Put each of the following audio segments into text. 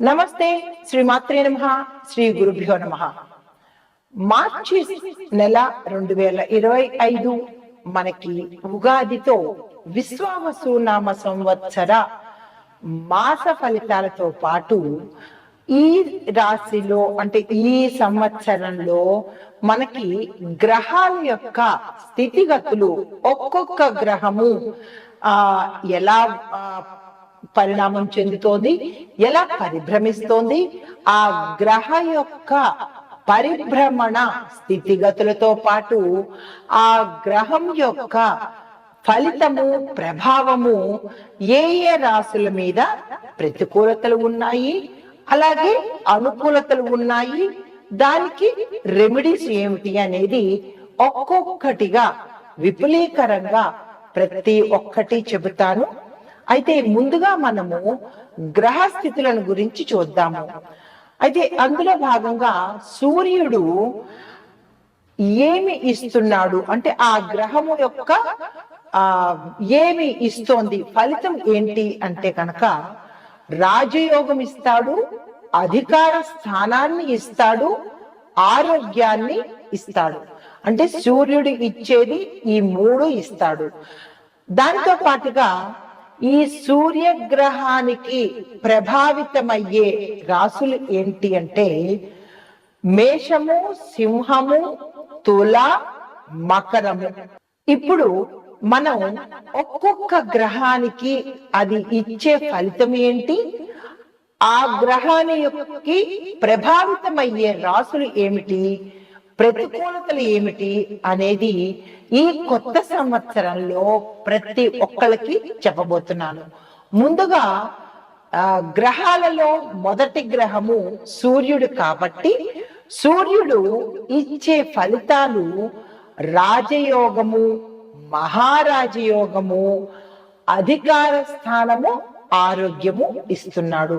నమస్తే శ్రీ మాత్రే నమ శ్రీ గురుభ్యో నమ. మార్చి నెల రెండు వేల ఇరవై ఐదు మనకి ఉగాదితో విశ్వావసు నామ సంవత్సర మాస ఫలితాలతో పాటు ఈ రాశిలో అంటే ఈ సంవత్సరంలో మనకి గ్రహాల యొక్క స్థితిగతులు ఒక్కొక్క గ్రహము ఆ ఎలా పరిణామం చెందుతోంది. ఎలా పరిభ్రమిస్తోంది? ఆ గ్రహ యొక్క పరిభ్రమణ స్థితిగతులతో పాటు ఆ గ్రహం యొక్క ఫలితము ప్రభావము ఏ ఏ రాశుల మీద ప్రతికూలతలు ఉన్నాయి? అలాగే అనుకూలతలు ఉన్నాయి. దానికి రెమెడీస్ ఏమిటి అనేది ఒక్కొక్కటిగా విపులీకరంగా ప్రతి ఒక్కటి చెబుతాను. అయితే ముందుగా మనము గ్రహ స్థితులను గురించి చూద్దాము. అయితే అందులో భాగంగా సూర్యుడు ఏమి ఇస్తున్నాడు? అంటే ఆ గ్రహము యొక్క ఆ ఏమి ఇస్తోంది? ఫలితం ఏంటి అంటే కనుక రాజయోగం ఇస్తాడు అధికార స్థానాన్ని ఇస్తాడు ఆరోగ్యాన్ని ఇస్తాడు. అంటే సూర్యుడు ఇచ్చేది ఈ మూడు ఇస్తాడు. దాంతో పాటుగా ఈ సూర్యగ్రహానికి ప్రభావితమయ్యే రాసులు ఏంటి అంటే మేషము సింహము తుల మకరము. ఇప్పుడు మనం ఒక్కొక్క గ్రహానికి అది ఇచ్చే ఫలితం ఏంటి? ఆ గ్రహానికి ప్రభావితమయ్యే రాసులు ఏమిటి? ప్రతికూలతలు ఏమిటి అనేది ఈ కొత్త సంవత్సరంలో ప్రతి ఒక్కరికి చెప్పబోతున్నాను. ముందుగా ఆ గ్రహాలలో మొదటి గ్రహము సూర్యుడు కాబట్టి సూర్యుడు ఇచ్చే ఫలితాలు రాజయోగము మహారాజయోగము అధికార స్థానము ఆరోగ్యము ఇస్తున్నాడు.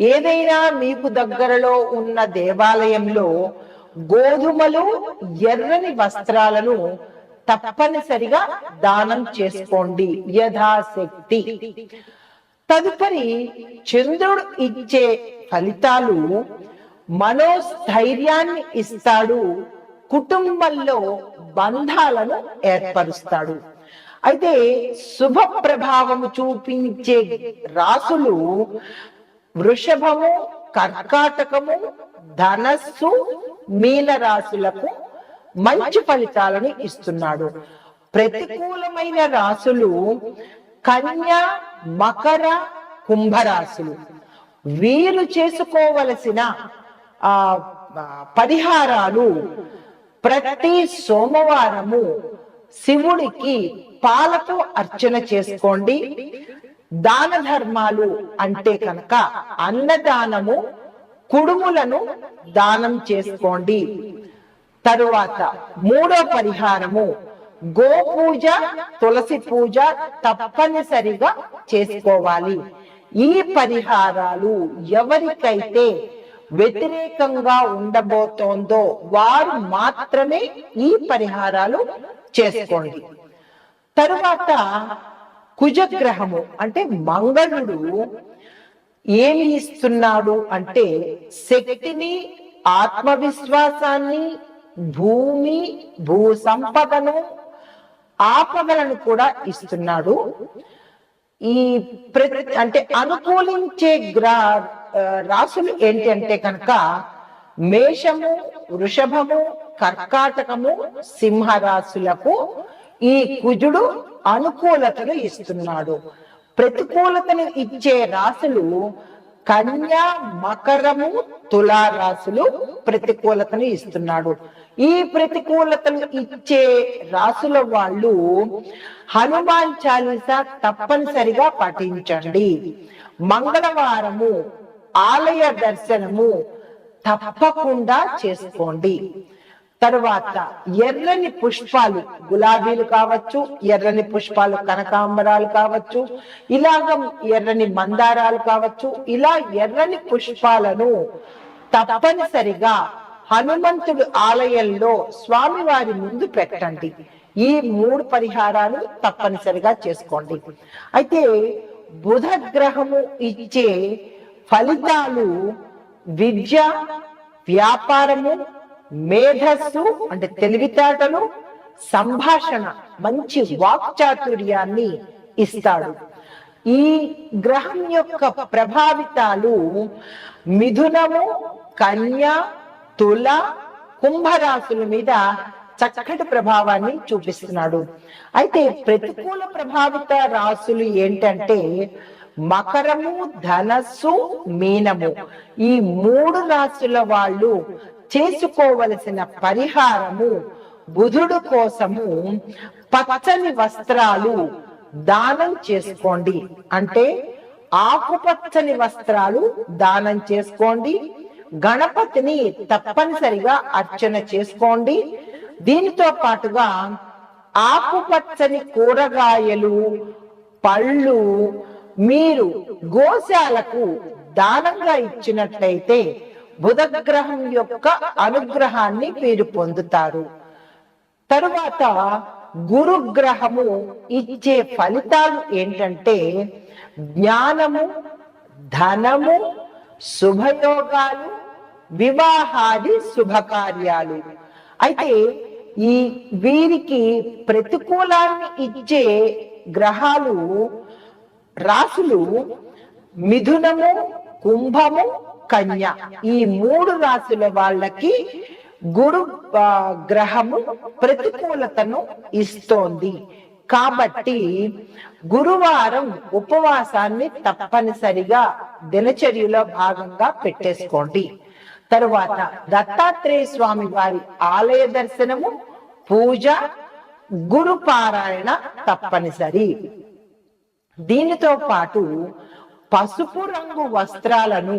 ఏదైనా మీకు దగ్గరలో ఉన్న దేవాలయంలో గోధుమలు ఎర్రని వస్త్రాలను తప్పనిసరిగా దానం చేసుకోండి. యథాశక్తి. తదుపరి చంద్రుడు ఇచ్చే ఫలితాలు మనోస్థైర్యాన్ని ఇస్తాడు కుటుంబంలో బంధాలను ఏర్పరుస్తాడు. అయితే శుభ ప్రభావము చూపించే రాసులు వృషభము కర్కాటకము ధనస్సు మీన రాశులకు మంచి ఫలితాలను ఇస్తున్నాడు. ప్రతికూలమైన రాశులు కన్య మకర కుంభరాశులు. వీరు చేసుకోవలసిన ఆ, పరిహారాలు ప్రతి సోమవారము శివుడికి పాలతో అర్చన చేసుకోండి. దాన ధర్మాలు అంటే కనుక అన్నదానము కుడుములను దానం చేసుకోండి. తరువాత మూడో పరిహారము గోపూజ తులసి పూజ తప్పనిసరిగా చేసుకోవాలి. ఈ పరిహారాలు ఎవరికైతే వ్యతిరేకంగా ఉండబోతోందో వారు మాత్రమే ఈ పరిహారాలు చేసుకోండి. తరువాత కుజగ్రహము అంటే మంగళుడు ఏమి ఇస్తున్నాడు అంటే శక్తిని ఆత్మవిశ్వాసాన్ని భూమి భూ సంపదను ఆపదలను కూడా ఇస్తున్నాడు. ఈ అంటే అనుకూలించే గ్రా రాసులు ఏంటి అంటే కనుక మేషము వృషభము కర్కాటకము సింహ రాశులకు ఈ కుజుడు అనుకూలతను ఇస్తున్నాడు. ప్రతికూలతను ఇచ్చే రాశులు కన్యా మకరము తులా రాశులు ప్రతికూలతను ఇస్తున్నాడు. ఈ ప్రతికూలతను ఇచ్చే రాసుల వాళ్ళు హనుమాన్ చాలీసా తప్పనిసరిగా పఠించండి. మంగళవారము ఆలయ దర్శనము తప్పకుండా చేసుకోండి. తరువాత ఎర్రని పుష్పాలు గులాబీలు కావచ్చు ఎర్రని పుష్పాలు కనకాంబరాలు కావచ్చు ఇలాగ ఎర్రని మందారాలు కావచ్చు ఇలా ఎర్రని పుష్పాలను తప్పనిసరిగా హనుమంతుడు ఆలయంలో స్వామివారి ముందు పెట్టండి. ఈ మూడు పరిహారాలు తప్పనిసరిగా చేసుకోండి. అయితే బుధ గ్రహము ఇచ్చే ఫలితాలు విద్య వ్యాపారము మేధస్సు అంటే తెలివితేటలు సంభాషణ మంచి వాక్చాతుర్యాన్ని ఇస్తాడు. ఈ గ్రహం యొక్క ప్రభావితాలు మిథునము కన్య తుల కుంభరాశుల మీద చక్కటి ప్రభావాన్ని చూపిస్తున్నాడు. అయితే ప్రతికూల ప్రభావిత రాశులు ఏంటంటే మకరము ధనస్సు మీనము. ఈ మూడు రాశుల వాళ్ళు చేసుకోవలసిన పరిహారము బుధుడు కోసము పచ్చని వస్త్రాలు దానం చేసుకోండి. అంటే ఆకుపచ్చని వస్త్రాలు దానం చేసుకోండి. గణపతిని తప్పనిసరిగా అర్చన చేసుకోండి. దీనితో పాటుగా ఆకుపచ్చని కూరగాయలు పళ్ళు మీరు గోశాలకు దానంగా ఇచ్చినట్లయితే బుధగ్రహం యొక్క అనుగ్రహాన్ని మీరు పొందుతారు. తరువాత గురుగ్రహము ఇచ్చే ఫలితాలు ఏంటంటే జ్ఞానము ధనము శుభయోగాలు వివాహాది శుభకార్యాలు. అయితే ఈ వీరికి ప్రతికూలాన్ని ఇచ్చే గ్రహాలు రాసులు మిథునము కుంభము కన్య. ఈ మూడు రాసుల వాళ్ళకి గురు గ్రహము ప్రతికూలతను ఇస్తోంది. కాబట్టి గురువారం ఉపవాసాన్ని తప్పనిసరిగా దినచర్యలో భాగంగా పెట్టేసుకోండి. తరువాత దత్తాత్రేయ స్వామి వారి ఆలయ దర్శనము పూజ గురు పారాయణ తప్పనిసరి. దీనితో పాటు పసుపు రంగు వస్త్రాలను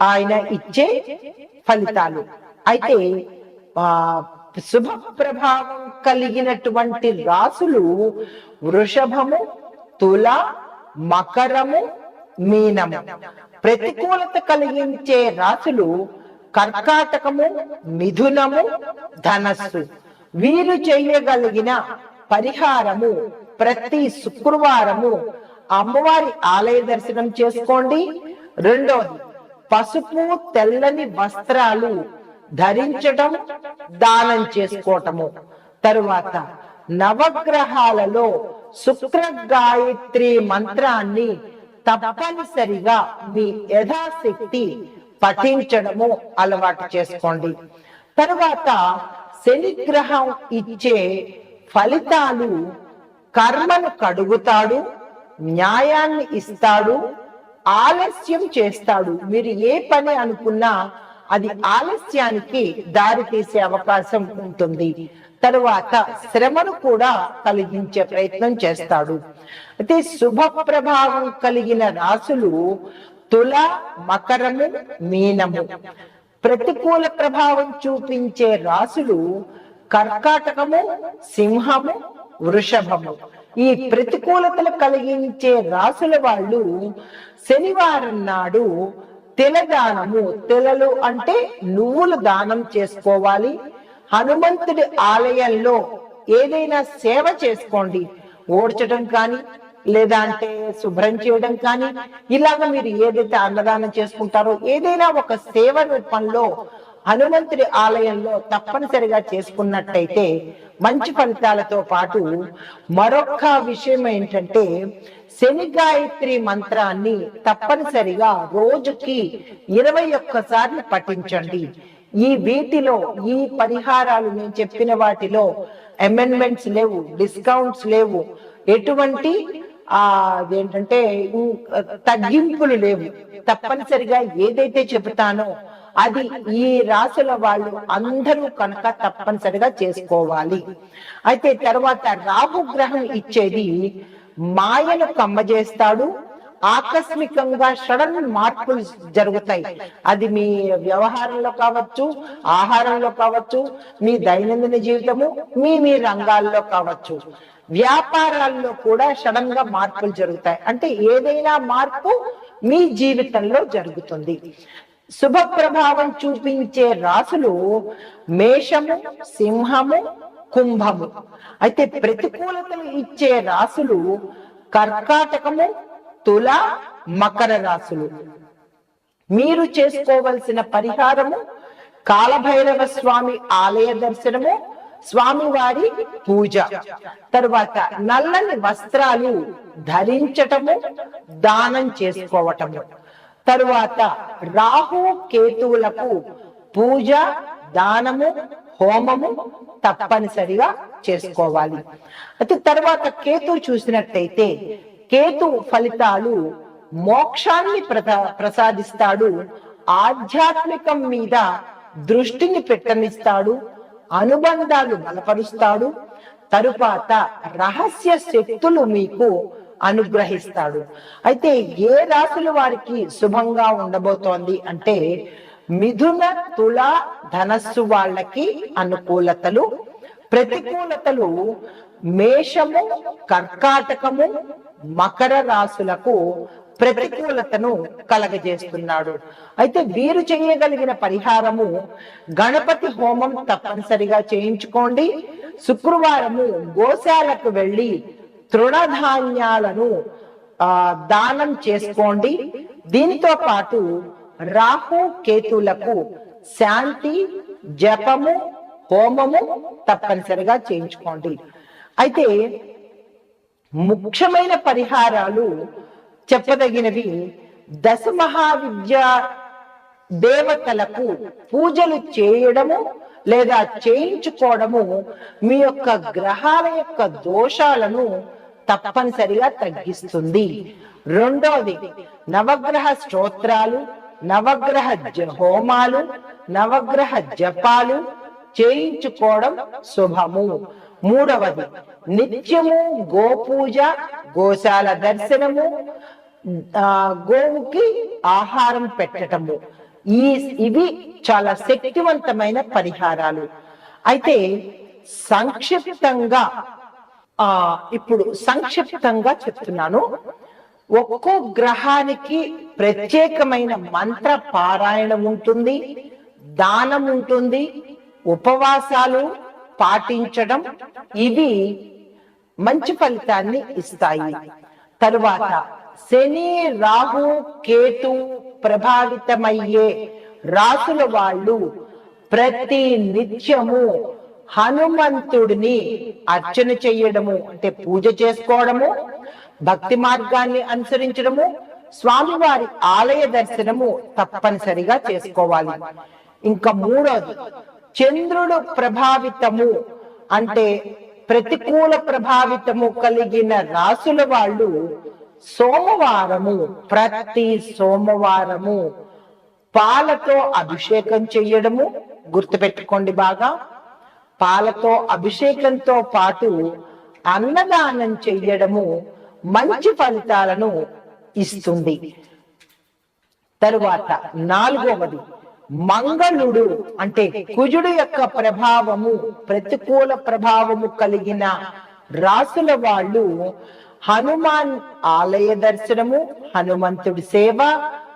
ఆయన ఇచ్చే ఫలితాలు. అయితే ఆ శుభ ప్రభావం కలిగినటువంటి రాసులు వృషభము తుల మకరము మీనము. ప్రతికూలత కలిగించే రాసులు కర్కాటకము మిథునము ధనస్సు. వీరు చేయగలిగిన పరిహారము ప్రతి శుక్రవారము అమ్మవారి ఆలయ దర్శనం చేసుకోండి. రెండోది పసుపు తెల్లని వస్త్రాలు ధరించటం దానం చేసుకోవటము తరువాత నవగ్రహాలలో శుక్ర గాయత్రి మంత్రాన్ని తప్పనిసరిగా మీ యథాశక్తి పఠించడము అలవాటు చేసుకోండి. తరువాత శనిగ్రహం ఇచ్చే ఫలితాలు కర్మను కడుగుతాడు న్యాయాన్ని ఇస్తాడు ఆలస్యం చేస్తాడు. మీరు ఏ పని అనుకున్నా అది ఆలస్యానికి దారి తీసే అవకాశం ఉంటుంది. తరువాత శ్రమను కూడా కలిగించే ప్రయత్నం చేస్తాడు. అయితే శుభ ప్రభావం కలిగిన రాసులు తుల మకరము మీనము. ప్రతికూల ప్రభావం చూపించే రాసులు కర్కాటకము సింహము వృషభము. ఈ ప్రతికూలతలు కలిగించే రాసుల వాళ్ళు శనివారం నాడు తెల తెలలు అంటే నువ్వులు దానం చేసుకోవాలి. హనుమంతుడి ఆలయంలో ఏదైనా సేవ చేసుకోండి. ఓడ్చడం కానీ లేదా అంటే శుభ్రం చేయడం కానీ ఇలాగ మీరు ఏదైతే అన్నదానం చేసుకుంటారో ఏదైనా ఒక సేవ రూపంలో హనుమంతుడి ఆలయంలో తప్పనిసరిగా చేసుకున్నట్టయితే మంచి ఫలితాలతో పాటు మరొక విషయం ఏంటంటే శని గాయత్రి మంత్రాన్ని తప్పనిసరిగా రోజుకి ఇరవై ఒక్కసార్లు పఠించండి. ఈ వీటిలో ఈ పరిహారాలు నేను చెప్పిన వాటిలో అమెండ్మెంట్స్ లేవు డిస్కౌంట్స్ లేవు. ఎటువంటి ఆ అదేంటంటే తగ్గింపులు లేవు. తప్పనిసరిగా ఏదైతే చెబుతానో అది ఈ రాసుల వాళ్ళు అందరూ కనుక తప్పనిసరిగా చేసుకోవాలి. అయితే తర్వాత రాహు గ్రహం ఇచ్చేది మాయను కమ్మజేస్తాడు ఆకస్మికంగా సడన్ మార్పులు జరుగుతాయి. అది మీ వ్యవహారంలో కావచ్చు ఆహారంలో కావచ్చు మీ దైనందిన జీవితము మీ మీ రంగాల్లో కావచ్చు. వ్యాపారాల్లో కూడా సడన్గా మార్పులు జరుగుతాయి. అంటే ఏదైనా మార్పు మీ జీవితంలో జరుగుతుంది. శుభ ప్రభావం చూపించే రాసులు మేషము సింహము కుంభము. అయితే ప్రతికూలతలు ఇచ్చే రాసులు కర్కాటకము తుల మకర రాసులు. మీరు చేసుకోవలసిన పరిహారము కాలభైరవ స్వామి ఆలయ దర్శనము స్వామివారి పూజ. తరువాత నల్లని వస్త్రాలు ధరించటము దానం చేసుకోవటము. తరువాత రాహు కేతువులకు పూజ దానము హోమము తప్పనిసరిగా చేసుకోవాలి. అయితే తర్వాత కేతు చూసినట్టయితే కేతు ఫలితాలు మోక్షాన్ని ప్రసాదిస్తాడు ఆధ్యాత్మికం మీద దృష్టిని పెట్టనిస్తాడు అనుబంధాలు బలపరుస్తాడు. తరువాత రహస్య శక్తులు మీకు అనుగ్రహిస్తాడు. అయితే ఏ రాశుల వారికి శుభంగా ఉండబోతోంది అంటే మిథున తుల ధనస్సు వాళ్ళకి అనుకూలతలు ప్రతికూలతలు మేషము కర్కాటకము మకర రాశులకు ప్రతికూలతను కలగజేస్తున్నాడు. అయితే వీరు చేయగలిగిన పరిహారము గణపతి హోమం తప్పనిసరిగా చేయించుకోండి. శుక్రవారము గోశాలకు వెళ్ళి తృణధాన్యాలను ఆ దానం చేసుకోండి. దీనితో పాటు రాహు కేతులకు శాంతి జపము హోమము తప్పనిసరిగా చేయించుకోండి. అయితే ముఖ్యమైన పరిహారాలు చెప్పదగినవి దశ మహావిద్య దేవతలకు పూజలు చేయడము లేదా చేయించుకోవడము మీ యొక్క గ్రహాల యొక్క దోషాలను తప్పనిసరిగా తగ్గిస్తుంది. రెండవది నవగ్రహ స్తోత్రాలు నవగ్రహ జ- హోమాలు నవగ్రహ జపాలు చేయించుకోవడం శుభము. మూడవది నిత్యము గోపూజ గోశాల దర్శనము గోవుకి ఆహారం పెట్టడము ఈ ఇవి చాలా శక్తివంతమైన పరిహారాలు. అయితే సంక్షిప్తంగా ఆ ఇప్పుడు సంక్షిప్తంగా చెప్తున్నాను. ఒక్కో గ్రహానికి ప్రత్యేకమైన మంత్ర పారాయణం ఉంటుంది దానం ఉంటుంది ఉపవాసాలు పాటించడం ఇవి మంచి ఫలితాన్ని ఇస్తాయి. తరువాత శని రాహు కేతు ప్రభావితమయ్యే రాసుల వాళ్ళు ప్రతి నిత్యము హనుమంతుడిని అర్చన చెయ్యడము అంటే పూజ చేసుకోవడము భక్తి మార్గాన్ని అనుసరించడము స్వామివారి ఆలయ దర్శనము తప్పనిసరిగా చేసుకోవాలి. ఇంకా మూడోది చంద్రుడు ప్రభావితము అంటే ప్రతికూల ప్రభావితము కలిగిన రాసుల వాళ్ళు సోమవారము ప్రతి సోమవారము పాలతో అభిషేకం చెయ్యడము గుర్తుపెట్టుకోండి బాగా. పాలతో అభిషేకంతో పాటు అన్నదానం చెయ్యడము మంచి ఫలితాలను ఇస్తుంది. తరువాత నాలుగవది మంగళుడు అంటే కుజుడు యొక్క ప్రభావము ప్రతికూల ప్రభావము కలిగిన రాసుల వాళ్ళు హనుమాన్ ఆలయ దర్శనము హనుమంతుడి సేవ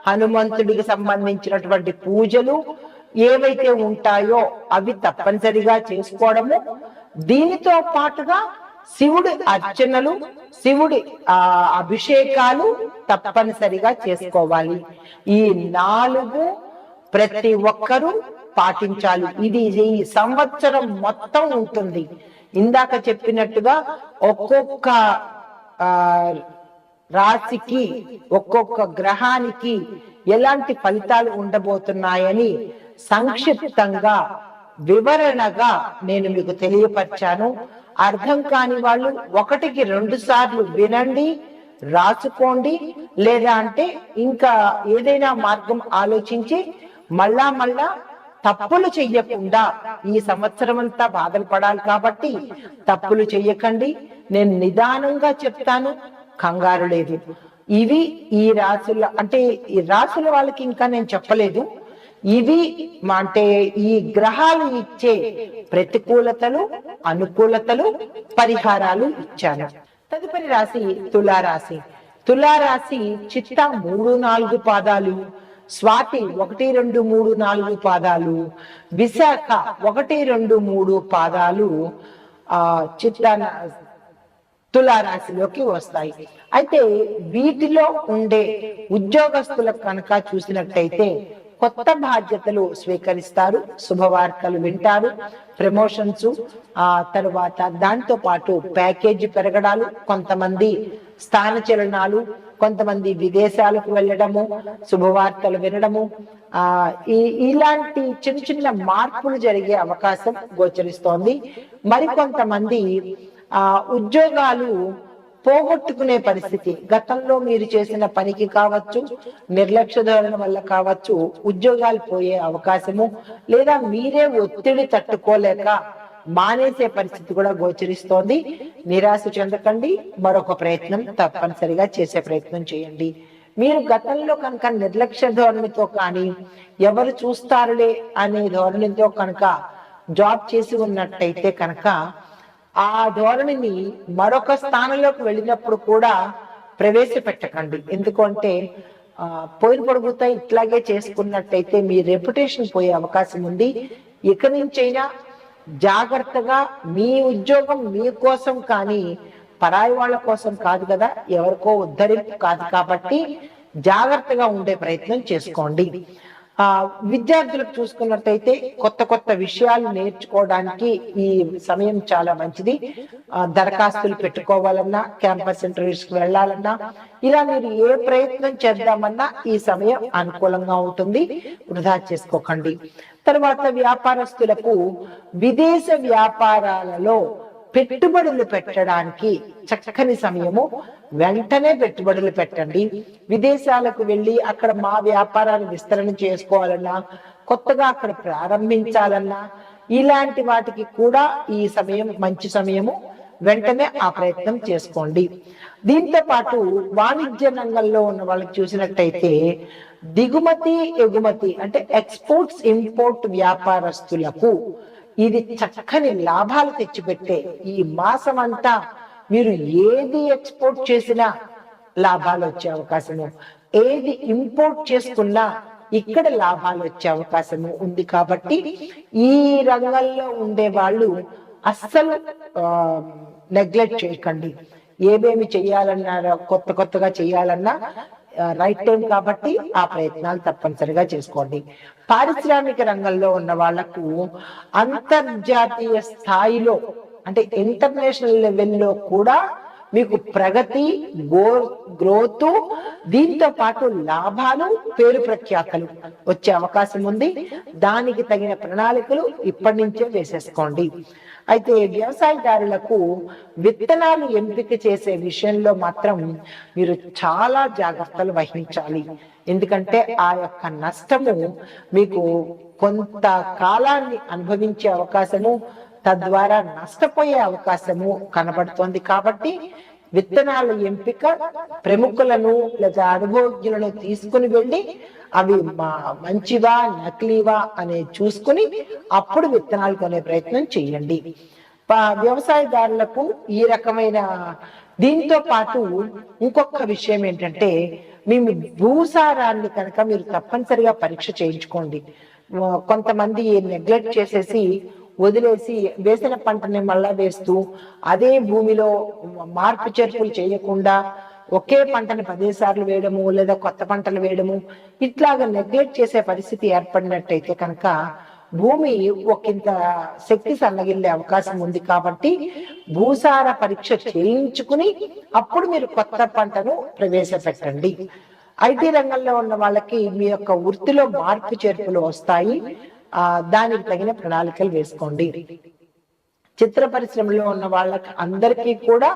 హనుమంతుడికి సంబంధించినటువంటి పూజలు ఏవైతే ఉంటాయో అవి తప్పనిసరిగా చేసుకోవడము. దీనితో పాటుగా శివుడి అర్చనలు శివుడి ఆ అభిషేకాలు తప్పనిసరిగా చేసుకోవాలి. ఈ నాలుగు ప్రతి ఒక్కరూ పాటించాలి. ఇది ఈ సంవత్సరం మొత్తం ఉంటుంది. ఇందాక చెప్పినట్టుగా ఒక్కొక్క రాశికి ఒక్కొక్క గ్రహానికి ఎలాంటి ఫలితాలు ఉండబోతున్నాయని సంక్షిప్తంగా వివరణగా నేను మీకు తెలియపరిచాను. అర్థం కాని వాళ్ళు ఒకటికి రెండు సార్లు వినండి రాసుకోండి లేదా అంటే ఇంకా ఏదైనా మార్గం ఆలోచించి మళ్ళా మళ్ళా తప్పులు చెయ్యకుండా ఈ సంవత్సరం అంతా బాధలు పడాలి కాబట్టి తప్పులు చెయ్యకండి. నేను నిదానంగా చెప్తాను కంగారు లేదు. ఇవి ఈ రాసుల అంటే ఈ రాసుల వాళ్ళకి ఇంకా నేను చెప్పలేదు. ఇవి మా అంటే ఈ గ్రహాలు ఇచ్చే ప్రతికూలతలు అనుకూలతలు పరిహారాలు ఇచ్చాను. తదుపరి రాశి తులారాశి. తులారాశి చిత్త మూడు నాలుగు పాదాలు. స్వాతి ఒకటి రెండు మూడు నాలుగు పాదాలు విశాఖ ఒకటి రెండు మూడు పాదాలు ఆ చిత్త తులారాశిలోకి వస్తాయి. అయితే వీటిలో ఉండే ఉద్యోగస్తులకు కనుక చూసినట్టయితే కొత్త బాధ్యతలు స్వీకరిస్తారు శుభవార్తలు వింటారు ప్రమోషన్స్ ఆ తర్వాత దాంతో పాటు ప్యాకేజీ పెరగడాలు కొంతమంది స్థాన చలనాలు కొంతమంది విదేశాలకు వెళ్ళడము శుభవార్తలు వినడము ఆ ఈ ఇలాంటి చిన్న చిన్న మార్పులు జరిగే అవకాశం గోచరిస్తోంది. మరికొంతమంది ఆ ఉద్యోగాలు పోగొట్టుకునే పరిస్థితి. గతంలో మీరు చేసిన పనికి కావచ్చు నిర్లక్ష్య ధోరణి వల్ల కావచ్చు ఉద్యోగాలు పోయే అవకాశము లేదా మీరే ఒత్తిడి తట్టుకోలేక మానేసే పరిస్థితి కూడా గోచరిస్తోంది. నిరాశ చెందకండి. మరొక ప్రయత్నం తప్పనిసరిగా చేసే ప్రయత్నం చేయండి. మీరు గతంలో కనుక నిర్లక్ష్య ధోరణితో కానీ ఎవరు చూస్తారులే అనే ధోరణితో కనుక జాబ్ చేసి ఉన్నట్టయితే కనుక ఆ ధోరణిని మరొక స్థానంలోకి వెళ్ళినప్పుడు కూడా ప్రవేశపెట్టకండి. ఎందుకంటే పోయిన పొడుగుతా ఇట్లాగే చేసుకున్నట్టయితే మీ రెప్యుటేషన్ పోయే అవకాశం ఉంది. ఇక నుంచైనా జాగ్రత్తగా మీ ఉద్యోగం మీకోసం కానీ పరాయి వాళ్ళ కోసం కాదు కదా ఎవరికో ఉద్ధరింపు కాదు కాబట్టి జాగ్రత్తగా ఉండే ప్రయత్నం చేసుకోండి. ఆ విద్యార్థులకు చూసుకున్నట్టయితే కొత్త కొత్త విషయాలు నేర్చుకోవడానికి ఈ సమయం చాలా మంచిది. దరఖాస్తులు పెట్టుకోవాలన్నా క్యాంపస్ ఇంటర్వ్యూస్కి వెళ్ళాలన్నా ఇలా మీరు ఏ ప్రయత్నం చేద్దామన్నా ఈ సమయం అనుకూలంగా ఉంటుంది. వృధా చేసుకోకండి. తర్వాత వ్యాపారస్తులకు విదేశ వ్యాపారాలలో పెట్టుబడులు పెట్టడానికి చక్కని సమయము వెంటనే పెట్టుబడులు పెట్టండి. విదేశాలకు వెళ్ళి అక్కడ మా వ్యాపారాన్ని విస్తరణ చేసుకోవాలన్నా కొత్తగా అక్కడ ప్రారంభించాలన్నా ఇలాంటి వాటికి కూడా ఈ సమయం మంచి సమయము వెంటనే ఆ ప్రయత్నం చేసుకోండి. దీంతో పాటు వాణిజ్య రంగంలో ఉన్న వాళ్ళకి చూసినట్టయితే దిగుమతి ఎగుమతి అంటే ఎక్స్పోర్ట్స్ ఇంపోర్ట్ వ్యాపారస్తులకు ఇది చక్కని లాభాలు తెచ్చిపెట్టే ఈ మాసం అంతా మీరు ఏది ఎక్స్పోర్ట్ చేసినా లాభాలు వచ్చే అవకాశము. ఏది ఇంపోర్ట్ చేసుకున్నా ఇక్కడ లాభాలు వచ్చే అవకాశము ఉంది కాబట్టి ఈ రంగంలో ఉండే వాళ్ళు అస్సలు నెగ్లెక్ట్ చేయకండి. ఏమేమి చేయాలన్నా కొత్త కొత్తగా చేయాలన్నా రైట్ టైం కాబట్టి ఆ ప్రయత్నాలు తప్పనిసరిగా చేసుకోండి. పారిశ్రామిక రంగంలో ఉన్న వాళ్ళకు అంతర్జాతీయ స్థాయిలో అంటే ఇంటర్నేషనల్ లెవెల్లో కూడా మీకు ప్రగతి గో గ్రోత్ దీంతో పాటు లాభాలు పేరు ప్రఖ్యాతలు వచ్చే అవకాశం ఉంది. దానికి తగిన ప్రణాళికలు ఇప్పటి నుంచే వేసేసుకోండి. అయితే వ్యవసాయదారులకు విత్తనాలు ఎంపిక చేసే విషయంలో మాత్రం మీరు చాలా జాగ్రత్తలు వహించాలి. ఎందుకంటే ఆ యొక్క నష్టము మీకు కొంత కాలాన్ని అనుభవించే అవకాశము తద్వారా నష్టపోయే అవకాశము కనబడుతోంది. కాబట్టి విత్తనాల ఎంపిక ప్రముఖులను లేదా అనుభవజ్ఞులను తీసుకుని వెళ్ళి అవి మా మంచివా నకిలీవా అనే చూసుకుని అప్పుడు విత్తనాలు కొనే ప్రయత్నం చేయండి. వ్యవసాయదారులకు ఈ రకమైన దీంతో పాటు ఇంకొక విషయం ఏంటంటే మీ భూసారాన్ని కనుక మీరు తప్పనిసరిగా పరీక్ష చేయించుకోండి. కొంతమంది నెగ్లెక్ట్ చేసేసి వదిలేసి వేసిన పంటని మళ్ళా వేస్తూ అదే భూమిలో మార్పు చేర్పులు చేయకుండా ఒకే పంటని పదేసార్లు వేయడము లేదా కొత్త పంటలు వేయడము ఇట్లాగా నెగ్లెక్ట్ చేసే పరిస్థితి ఏర్పడినట్టయితే కనుక భూమి ఒకంత శక్తి సన్నగిల్లే అవకాశం ఉంది కాబట్టి భూసార పరీక్ష చేయించుకుని అప్పుడు మీరు కొత్త పంటను ప్రవేశపెట్టండి. ఐటీ రంగంలో ఉన్న వాళ్ళకి మీ యొక్క వృత్తిలో మార్పు చేర్పులు వస్తాయి. దానికి తగిన ప్రణాళికలు వేసుకోండి. చిత్ర పరిశ్రమలో ఉన్న వాళ్ళకి అందరికీ కూడా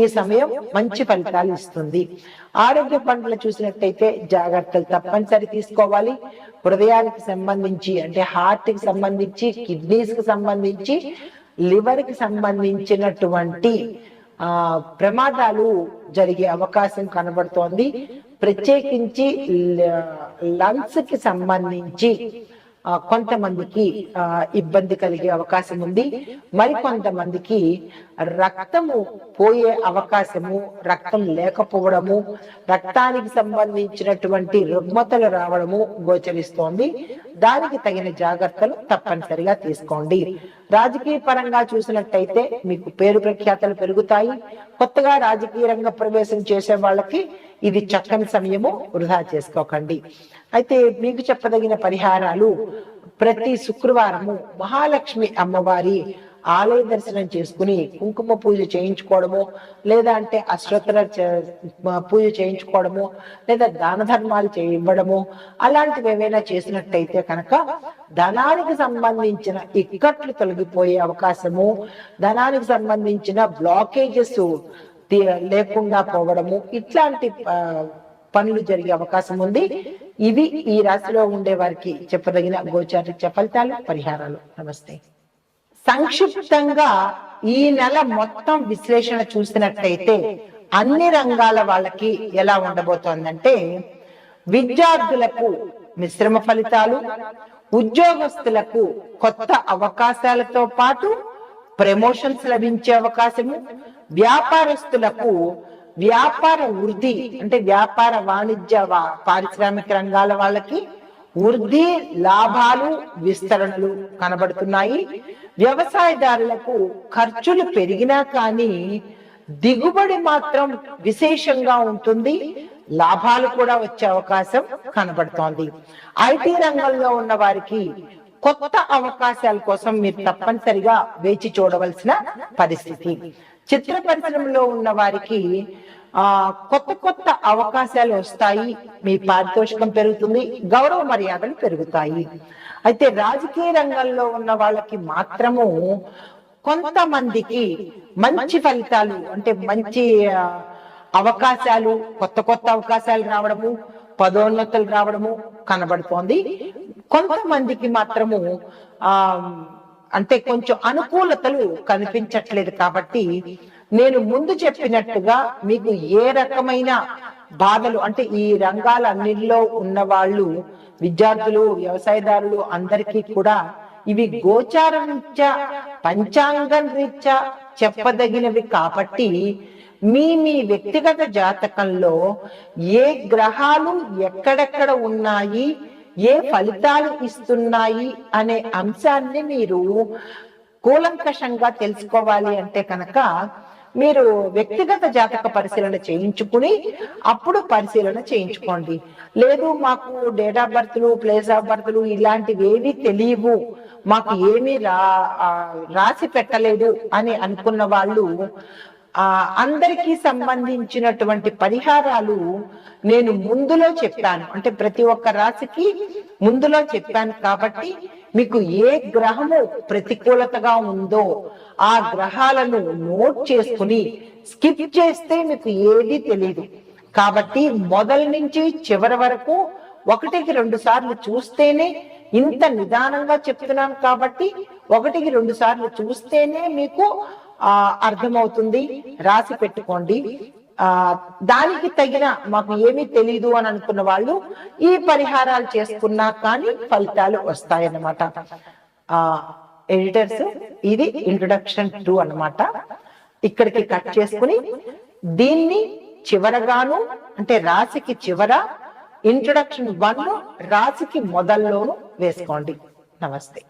ఈ సమయం మంచి ఫలితాలు ఇస్తుంది. ఆరోగ్య పంటలు చూసినట్టయితే జాగ్రత్తలు తప్పనిసరి తీసుకోవాలి. హృదయానికి సంబంధించి అంటే హార్ట్కి సంబంధించి కిడ్నీస్కి సంబంధించి లివర్కి సంబంధించినటువంటి ఆ ప్రమాదాలు జరిగే అవకాశం కనబడుతోంది. ప్రత్యేకించి లంగ్స్కి సంబంధించి కొంతమందికి ఆ, ఇబ్బంది కలిగే అవకాశం ఉంది. మరికొంతమందికి రక్తము పోయే అవకాశము రక్తం లేకపోవడము రక్తానికి సంబంధించినటువంటి రుగ్మతలు రావడము గోచరిస్తోంది. దానికి తగిన జాగ్రత్తలు తప్పనిసరిగా తీసుకోండి. రాజకీయ పరంగా చూసినట్టయితే మీకు పేరు ప్రఖ్యాతలు పెరుగుతాయి. కొత్తగా రాజకీయ రంగ ప్రవేశం చేసే వాళ్ళకి ఇది చక్కని సమయము వృధా చేసుకోకండి. అయితే మీకు చెప్పదగిన పరిహారాలు ప్రతి శుక్రవారము మహాలక్ష్మి అమ్మవారి ఆలయ దర్శనం చేసుకుని కుంకుమ పూజ చేయించుకోవడము లేదా అంటే అశ్వత్ర చ- పూజ చేయించుకోవడము లేదా దాన ధర్మాలు చేయివ్వడము అలాంటివి ఏవైనా చేసినట్టయితే కనుక ధనానికి సంబంధించిన ఇక్కట్లు తొలగిపోయే అవకాశము ధనానికి సంబంధించిన బ్లాకేజెస్ లేకుండా పోవడము ఇట్లాంటి పనులు జరిగే అవకాశం ఉంది. ఇవి ఈ రాశిలో ఉండే వారికి చెప్పదగిన గోచార ఫలితాలు పరిహారాలు. నమస్తే. సంక్షిప్తంగా ఈ నెల మొత్తం విశ్లేషణ చూసినట్లయితే అన్ని రంగాల వాళ్ళకి ఎలా ఉండబోతోందంటే విద్యార్థులకు మిశ్రమ ఫలితాలు ఉద్యోగస్తులకు కొత్త అవకాశాలతో పాటు ప్రమోషన్స్ లభించే అవకాశము వ్యాపారస్తులకు వ్యాపార వృద్ధి అంటే వ్యాపార వాణిజ్య పారిశ్రామిక రంగాల వాళ్ళకి వృద్ధి లాభాలు విస్తరణలు కనబడుతున్నాయి. వ్యవసాయదారులకు ఖర్చులు పెరిగినా కానీ దిగుబడి మాత్రం విశేషంగా ఉంటుంది. లాభాలు కూడా వచ్చే అవకాశం కనబడుతోంది. ఐటీ రంగంలో ఉన్న వారికి కొత్త అవకాశాల కోసం మీరు తప్పనిసరిగా వేచి చూడవలసిన పరిస్థితి. చిత్ర పరిశ్రమలో ఉన్న వారికి ఆ కొత్త కొత్త అవకాశాలు వస్తాయి. మీ పారితోషికం పెరుగుతుంది. గౌరవ మర్యాదలు పెరుగుతాయి. అయితే రాజకీయ రంగంలో ఉన్న వాళ్ళకి మాత్రము కొంతమందికి మంచి ఫలితాలు అంటే మంచి అవకాశాలు కొత్త కొత్త అవకాశాలు రావడము పదోన్నతులు రావడము కనబడుతోంది. కొంతమందికి మాత్రము ఆ అంటే కొంచెం అనుకూలతలు కనిపించట్లేదు కాబట్టి నేను ముందు చెప్పినట్టుగా మీకు ఏ రకమైన బాధలు అంటే ఈ రంగాలన్నిటిలో ఉన్న వాళ్ళు విద్యార్థులు వ్యవసాయదారులు అందరికీ కూడా ఇవి గోచారం రీత్యా పంచాంగం రీత్యా చెప్పదగినవి కాబట్టి మీ మీ వ్యక్తిగత జాతకంలో ఏ గ్రహాలు ఎక్కడెక్కడ ఉన్నాయి ఏ ఫలితాలు ఇస్తున్నాయి అనే అంశాన్ని మీరు కూలంకషంగా తెలుసుకోవాలి అంటే కనుక మీరు వ్యక్తిగత జాతక పరిశీలన చేయించుకుని అప్పుడు పరిశీలన చేయించుకోండి. లేదు మాకు డేట్ ఆఫ్ బర్త్లు ప్లేస్ ఆఫ్ బర్త్లు ఇలాంటివి ఏవి తెలియవు. మాకు ఏమీ రా రాసి పెట్టలేదు అని అనుకున్న వాళ్ళు ఆ అందరికీ సంబంధించినటువంటి పరిహారాలు నేను ముందులో చెప్పాను. అంటే ప్రతి ఒక్క రాశికి ముందులో చెప్పాను కాబట్టి మీకు ఏ గ్రహము ప్రతికూలతగా ఉందో ఆ గ్రహాలను నోట్ చేసుకుని స్కిప్ చేస్తే మీకు ఏది తెలియదు కాబట్టి మొదల నుంచి చివరి వరకు ఒకటికి రెండు సార్లు చూస్తేనే ఇంత నిదానంగా చెప్తున్నాను కాబట్టి ఒకటికి రెండు సార్లు చూస్తేనే మీకు ఆ అర్థమవుతుంది. రాసి పెట్టుకోండి. ఆ దానికి తగిన మాకు ఏమీ తెలీదు అని అనుకున్న వాళ్ళు ఈ పరిహారాలు చేసుకున్నా కానీ ఫలితాలు వస్తాయన్నమాట. ఆ ఎడిటర్స్ ఇది ఇంట్రొడక్షన్ టూ అన్నమాట. ఇక్కడికి కట్ చేసుకుని దీన్ని చివరగాను అంటే రాశికి చివర ఇంట్రొడక్షన్ వన్ రాశికి మొదల్లోను వేసుకోండి. నమస్తే.